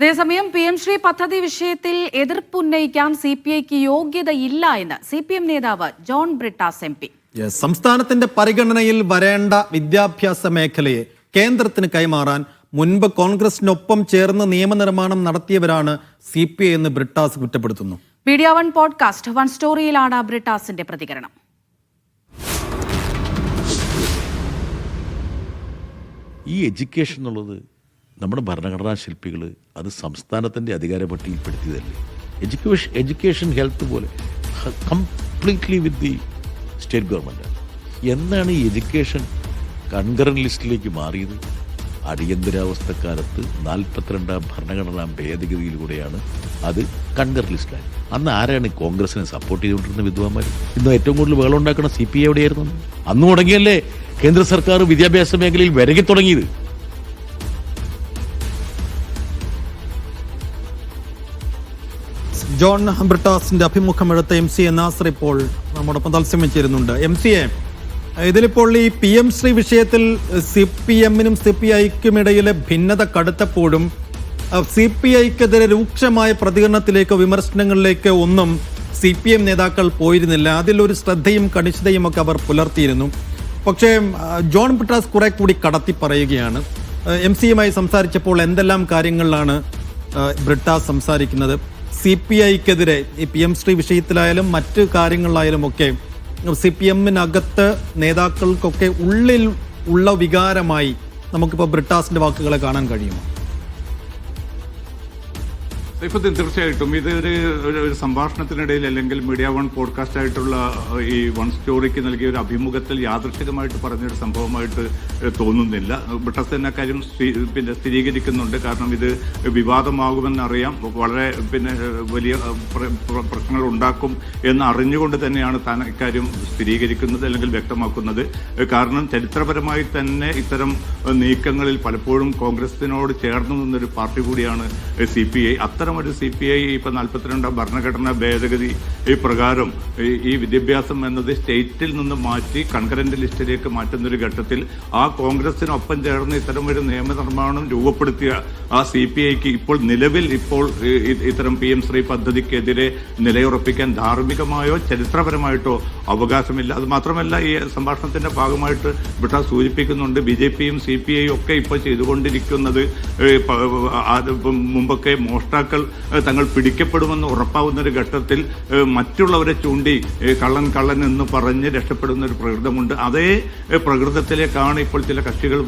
അതേസമയം P M Shri പദ്ധതി വിഷയത്തിൽ എതിർപ്പുന്നയിക്കാൻ സി പി ഐക്ക് യോഗ്യതയില്ല എന്ന് സി പി എം നേതാവ് John Brittas M P. Yes, സംസ്ഥാനത്തിന്റെ പരിഗണനയിൽ വരേണ്ട വിദ്യാഭ്യാസ മേഖലയെ കേന്ദ്രത്തിന് കൈമാറാൻ മുൻപ് കോൺഗ്രസിനൊപ്പം ചേർന്ന് നിയമനിർമ്മാണം നടത്തിയവരാണ് സി പി ഐ എന്ന് ബ്രിട്ടാസ് കുറ്റപ്പെടുത്തുന്നു. മീഡിയ വൺ പോഡ്കാസ്റ്റ് വൺ സ്റ്റോറിയിലാണ് ബ്രിട്ടാസിന്റെ പ്രതികരണം. ഈ എഡ്യൂക്കേഷൻ എന്നുള്ളത് നമ്മുടെ ഭരണഘടനാ ശില്പികൾ അത് സംസ്ഥാനത്തിന്റെ അധികാര പട്ടികയിൽപ്പെടുത്തിയതല്ലേ എഡ്യൂക്കേഷൻ എഡ്യൂക്കേഷൻ ഹെൽത്ത് പോലെ completely with the state government എന്നാണ് ഈ എഡ്യൂക്കേഷൻ കൺകറൻ ലിസ്റ്റിലേക്ക് മാറിയത്? അടിയന്തരാവസ്ഥക്കാലത്ത് നാൽപ്പത്തിരണ്ടാം ഭരണഘടനാ ഭേദഗതിയിലൂടെയാണ് അത് കൺകർ ലിസ്റ്റിലായത് അന്ന് ആരാണ് കോൺഗ്രസിനെ സപ്പോർട്ട് ചെയ്തുകൊണ്ടിരുന്ന വിദ്വാന്മാർ ഇന്ന് ഏറ്റവും കൂടുതൽ വേളം ഉണ്ടാക്കുന്ന സി പി എവിടെയായിരുന്നു? അന്ന് തുടങ്ങിയല്ലേ കേന്ദ്ര സർക്കാർ വിദ്യാഭ്യാസ മേഖലയിൽ വിരകി തുടങ്ങിയത്. ജോൺ ബ്രിട്ടാസിന്റെ അഭിമുഖമെടുത്ത എം സി എ നാസർ ഇപ്പോൾ നമ്മോടൊപ്പം തത്സ്യം ചേരുന്നുണ്ട് എം സി എ ഇതിലിപ്പോൾ ഈ പി എം ശ്രീ വിഷയത്തിൽ സി പി എമ്മിനും സി പി ഐക്കും ഇടയിലെ ഭിന്നത കടുത്തപ്പോഴും സി പി ഐക്കെതിരെ രൂക്ഷമായ പ്രതികരണത്തിലേക്കോ വിമർശനങ്ങളിലേക്കോ ഒന്നും സി പി എം നേതാക്കൾ പോയിരുന്നില്ല. അതിലൊരു ശ്രദ്ധയും കണിശതയും ഒക്കെ അവർ പുലർത്തിയിരുന്നു. പക്ഷേ ജോൺ ബ്രിട്ടാസ് കുറെ കൂടി കടത്തി പറയുകയാണ്. എം സിയുമായി സംസാരിച്ചപ്പോൾ എന്തെല്ലാം കാര്യങ്ങളിലാണ് ബ്രിട്ടാസ് സംസാരിക്കുന്നത്? സി പി ഐക്കെതിരെ ഈ പി എം ശ്രീ വിഷയത്തിലായാലും മറ്റ് കാര്യങ്ങളിലായാലും ഒക്കെ സി പി എമ്മിനകത്ത് നേതാക്കൾക്കൊക്കെ ഉള്ളിൽ ഉള്ള വികാരമായി നമുക്കിപ്പോൾ ബ്രിട്ടാസിന്റെ വാക്കുകളെ കാണാൻ കഴിയുമോ? സൈഫുദ്ദീൻ തീർച്ചയായിട്ടും ഇത് ഒരു ഒരു- സംഭാഷണത്തിനിടയിൽ അല്ലെങ്കിൽ മീഡിയ വൺ പോഡ്കാസ്റ്റ് ആയിട്ടുള്ള ഈ വൺ സ്റ്റോറിക്ക് നൽകിയ ഒരു അഭിമുഖത്തിൽ യാദൃശികമായിട്ട് പറഞ്ഞൊരു സംഭവമായിട്ട് തോന്നുന്നില്ല. ബ്രിട്ടസ് തന്നെ കാര്യം പിന്നെ സ്ഥിരീകരിക്കുന്നുണ്ട്. കാരണം ഇത് വിവാദമാകുമെന്നറിയാം. വളരെ പിന്നെ വലിയ പ്രശ്നങ്ങൾ ഉണ്ടാക്കും എന്ന് അറിഞ്ഞുകൊണ്ട് തന്നെയാണ് താൻ ഇക്കാര്യം സ്ഥിരീകരിക്കുന്നത് അല്ലെങ്കിൽ വ്യക്തമാക്കുന്നത്. കാരണം ചരിത്രപരമായി തന്നെ ഇത്തരം നീക്കങ്ങളിൽ പലപ്പോഴും കോൺഗ്രസിനോട് ചേർന്നു നിന്നൊരു പാർട്ടി കൂടിയാണ് സി പി ഐ. അത്തരമൊരു സി പി ഐ ഇപ്പൊ നാൽപ്പത്തിരണ്ടാം ഭരണഘടനാ ഭേദഗതി ഈ പ്രകാരം ഈ- വിദ്യാഭ്യാസം എന്നത് സ്റ്റേറ്റിൽ നിന്ന് മാറ്റി കൺകറന്റ് ലിസ്റ്റിലേക്ക് മാറ്റുന്ന ഒരു ഘട്ടത്തിൽ ആ കോൺഗ്രസിനൊപ്പം ചേർന്ന് ഇത്തരം ഒരു നിയമനിർമ്മാണം രൂപപ്പെടുത്തിയ ആ സി പി ഐക്ക് ഇപ്പോൾ നിലവിൽ ഇപ്പോൾ ഇത്തരം പി എം ശ്രീ പദ്ധതിക്കെതിരെ നിലയുറപ്പിക്കാൻ ധാർമ്മികമായോ ചരിത്രപരമായിട്ടോ അവകാശമില്ല. അത് മാത്രമല്ല ഈ സംഭാഷണത്തിന്റെ ഭാഗമായിട്ട് ബിട്ട സൂചിപ്പിക്കുന്നുണ്ട് ബി ജെ പിയും സി പി ഐയും ഒക്കെ ഇപ്പോൾ ചെയ്തുകൊണ്ടിരിക്കുന്നത് മുമ്പൊക്കെ മോഷ്ടാക്കൾ തങ്ങൾ പിടിക്കപ്പെടുമെന്ന് ഉറപ്പാവുന്ന ഒരു ഘട്ടത്തിൽ മറ്റുള്ളവരെ ചൂണ്ടി കള്ളൻ കള്ളൻ എന്ന് പറഞ്ഞ് രക്ഷപ്പെടുന്ന ഒരു പ്രകൃതമുണ്ട്. അതേ പ്രകൃതത്തിലേക്കാണ് ഇപ്പോൾ ചില കക്ഷികൾ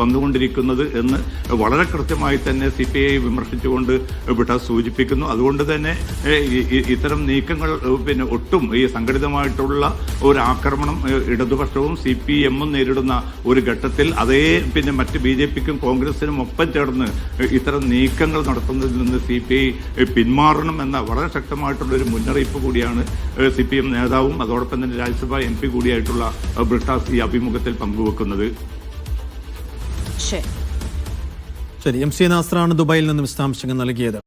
വന്നുകൊണ്ടിരിക്കുന്നത് എന്ന് വളരെ കൃത്യമായി തന്നെ സി പി ഐ വിമർശിച്ചുകൊണ്ട് വിട്ട സൂചിപ്പിക്കുന്നു. അതുകൊണ്ട് തന്നെ ഇത്തരം നീക്കങ്ങൾ പിന്നെ ഒട്ടും ഈ സംഘടിതമായിട്ടുള്ള ഒരു ആക്രമണം ഇടതുപക്ഷവും സി പി എമ്മും നേരിടുന്ന ഒരു ഘട്ടത്തിൽ അതേ പിന്നെ മറ്റ് ബി ജെ പിക്കും കോൺഗ്രസിനും ഒപ്പം ചേർന്ന് ഇത്തരം നീക്കങ്ങൾ നടത്തുന്നതിൽ നിന്ന് സി പി ഐ പിന്മാറണം എന്ന വളരെ ശക്തമായിട്ടുള്ള ഒരു മുന്നറിയിപ്പ് കൂടിയാണ് സി പി എം നേതാവും അതോടൊപ്പം തന്നെ രാജ്യസഭാ എം പി കൂടിയായിട്ടുള്ള ബ്രിട്ടാസ് ഈ അഭിമുഖത്തിൽ പങ്കുവെക്കുന്നത്. ശരി എം സി നാസറാണ് ദുബായിൽ നിന്ന് വിശദാംശങ്ങൾ നൽകിയത്.